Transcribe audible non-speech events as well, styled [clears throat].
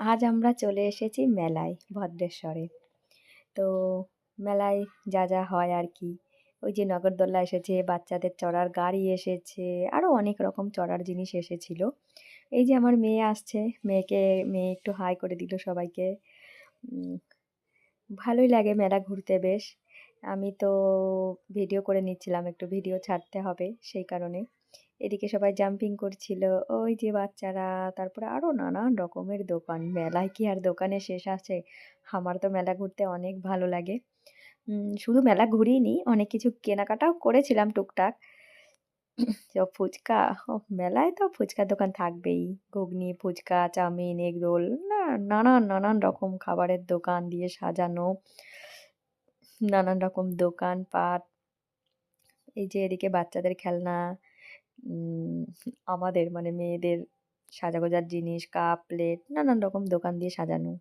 আজ আমরা চলে এসেছি মেলায়, ভদ্রেশ্বরে। তো মেলায় যা যা হয় আর কি। ওই যে নগরদোল্লা এসেছে, বাচ্চাদের চড়ার গাড়ি এসেছে আরও অনেক রকম চড়ার জিনিস এসেছিল। এই যে আমার মেয়ে আসছে, মেয়েকে, মেয়ে একটু হাই করে দিল সবাইকে। ভালোই লাগে মেলা ঘুরতে বেশ। আমি তো ভিডিও করে নিচ্ছিলাম, একটু ভিডিও ছাড়তে হবে সেই কারণে। এদিকে সবাই জাম্পিং করছিল। ওই যে বাচ্চারা, তারপরে আরও নানান রকমের দোকান। মেলায় কি আর দোকানে শেষ আছে? আমার তো মেলা ঘুরতে অনেক ভালো লাগে। শুধু মেলা ঘুরিনি, অনেক কিছু কেনাকাটাও করেছিলাম টুকটাক। [clears throat] তো ফুচকা মেলায় তো ফুচকার দোকান থাকবেই। ঘুগনি, ফুচকা, চাউমিন, এগ রোল, না, নানান নানান রকম খাবারের দোকান দিয়ে সাজানো। নানান রকম দোকানপাট। এই যে এদিকে বাচ্চাদের খেলনা আমাদের মানে মেয়েদের সাজাগোজার জিনিস কাপ প্লেট নানান রকম দোকান দিয়ে সাজানো।